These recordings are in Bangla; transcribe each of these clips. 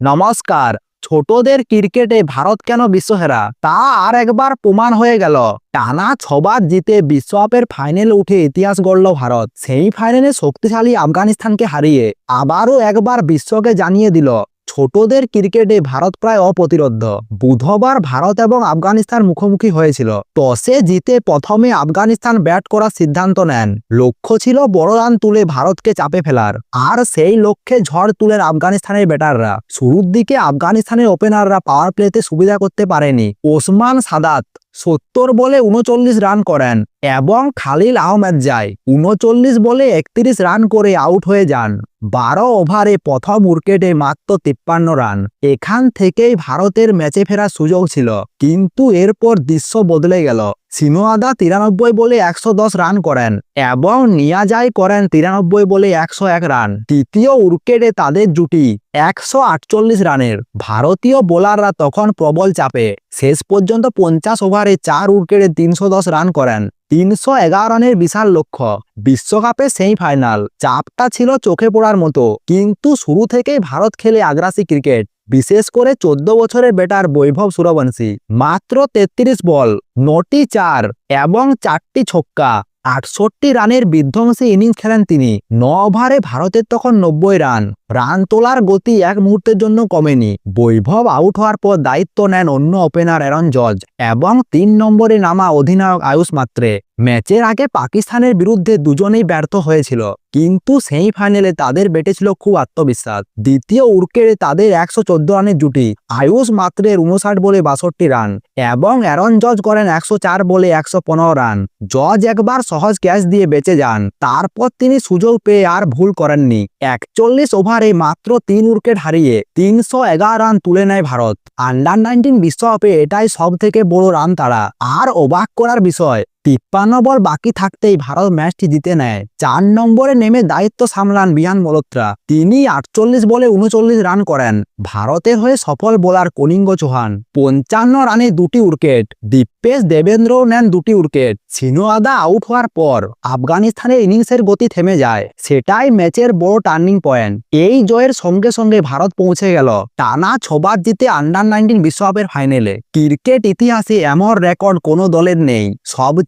নমস্কার, ছোটদের ক্রিকেটে ভারত কেন বিশ্বসেরা? তা আর একবার প্রমাণ হয়ে গেল। টানা ছবার জিতে বিশ্বকাপের ফাইনালে উঠে ইতিহাস গড়ল ভারত। সেই ফাইনালে শক্তিশালী আফগানিস্তানকে হারিয়ে আবারও একবার বিশ্বকে জানিয়ে দিল। ছোটদের ক্রিকেটে ভারত প্রায় অপ্রতিরোধ। বুধবার ভারত এবং আফগানিস্তান মুখোমুখি হয়েছিল। টসে জিতে প্রথমে আফগানিস্তান ব্যাট করার সিদ্ধান্ত নেন। লক্ষ্য ছিল বড় রান তুলে ভারতকে চাপে ফেলার। আর সেই লক্ষ্যে ঝড় তুলেন আফগানিস্তানের ব্যাটাররা। শুরুর দিকে আফগানিস্তানের ওপেনাররা পাওয়ার প্লেতে সুবিধা করতে পারেনি। ওসমান সাদাত সত্তর বলে উনচল্লিশ রান করেন এবং খালিল আহমেদ যায়। উনচল্লিশ বলে একত্রিশ রান করে আউট হয়ে যান। বারো ওভারে প্রথম উইকেটে মাত্র তিপ্পান্ন রান। এখান থেকেই ভারতের ম্যাচে ফেরার সুযোগ ছিল। কিন্তু এরপর দৃশ্য বদলে গেল। সিনোয়াদা তিরানব্বই বলে একশো দশ রান করেন এবং নিয়াজাই করেন তিরানব্বই বলে একশো এক রান। তৃতীয় উইকেটে তাদের জুটি একশো আটচল্লিশ রানের। ভারতীয় বোলাররা তখন প্রবল চাপে। শেষ পর্যন্ত পঞ্চাশ ওভারে চার উইকেটে তিনশো দশ রান করেন। তিনশো এগারো রানের বিশাল লক্ষ্য। বিশ্বকাপে সেই ফাইনাল চাপটা ছিল চোখে পড়ার মতো। কিন্তু শুরু থেকেই ভারত খেলে আগ্রাসী ক্রিকেট। বিশেষ করে চোদ্দ বছরের বেটার বৈভব সুরবংশী। মাত্র তেত্রিশ বল, নটি চার এবং চারটি ছক্কা, আটষট্টি রানের বিধ্বংসী ইনিংস খেলেন তিনি। ন ওভারে ভারতের তখন নব্বই রান। রান তোলার গতি এক মুহূর্তের জন্য কমেনি। বৈভব আউট হওয়ার পর দায়িত্ব নেন অন্য ওপেনার অ্যারন জর্জ এবং তিন নম্বরে নামা অধিনায়ক আয়ুষ মাত্রে। ম্যাচের আগে পাকিস্তানের বিরুদ্ধে দুজনেই ব্যর্থ হয়েছিল, কিন্তু সেই ফাইনালে তাদের বেটে ছিল খুব আত্মবিশ্বাস। দ্বিতীয় উইকেটে তাদের একশো চোদ্দ রানের জুটি, আয়ুষ মাত্রের উনষাট বলে বাষট্টি রান এবং অ্যারন জজ করেন একশো চার বলে একশো পনেরো রান। জজ একবার সহজ ক্যাচ দিয়ে বেঁচে যান, তারপর তিনি সুযোগ পেয়ে আর ভুল করেননি। একচল্লিশ ওভারে মাত্র তিন উইকেট হারিয়ে তিনশো এগারো রান তুলে নেয় ভারত। আন্ডার নাইনটিন বিশ্বকাপে এটাই সব থেকে বড় রান তারা। আর অবাক করার বিষয় তিপ্পান্ন বল বাকি থাকতেই ভারত ম্যাচটি জিতে নেয়। চার নম্বরে নেমে দায়িত্ব সামলান বিহান মলোত্রা। তিনি আটচল্লিশ বলে উনচল্লিশ রান করেন। ভারতের হয়ে সফল বোলার কলিঙ্গ চৌহান। পঞ্চান্ন রানে দুটি উইকেট। দীপেশ দেবেন্দ্রও নেন দুটি উইকেট। সিনোয়াদা আউট হওয়ার পর আফগানিস্তানের ইনিংসের গতি থেমে যায়। সেটাই ম্যাচের বড় টার্নিং পয়েন্ট। এই জয়ের সঙ্গে সঙ্গে ভারত পৌঁছে গেল। টানা ছবার জিতে আন্ডার নাইনটিন বিশ্বকাপের ফাইনালে। ক্রিকেট ইতিহাসে এমন রেকর্ড কোনো দলের নেই।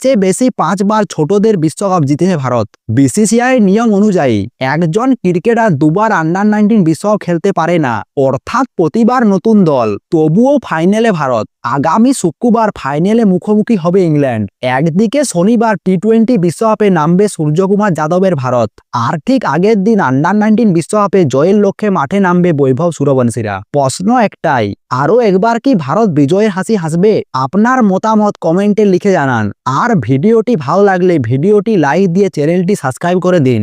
সবচেয়ে বেশি পাঁচবার ছোটদের বিশ্বকাপ জিতেছে ভারত। বিসিসিআই নিয়ম অনুযায়ী, একজন ক্রিকেটার দুবার আন্ডার নাইনটিন বিশ্বকাপ খেলতে পারে না, অর্থাৎ প্রতিবার নতুন দল, তবুও ফাইনালে ভারত। আগামী শুক্রবার ফাইনালে মুখোমুখি হবে ইংল্যান্ড। একদিকে শনিবার টি টোয়েন্টি বিশ্বকাপে নামবে সূর্যকুমার যাদবের ভারত। আর ঠিক আগের দিন আন্ডার নাইনটিন বিশ্বকাপে জয়ের লক্ষ্যে মাঠে নামবে বৈভব সূর্যবংশীরা প্রশ্ন একটাই, আরও একবার কি ভারত বিজয়ের হাসি হাসবে? আপনার মতামত কমেন্টে লিখে জানান। আর ভিডিওটি ভালো লাগলে ভিডিওটি লাইক দিয়ে চ্যানেলটি সাবস্ক্রাইব করে দিন।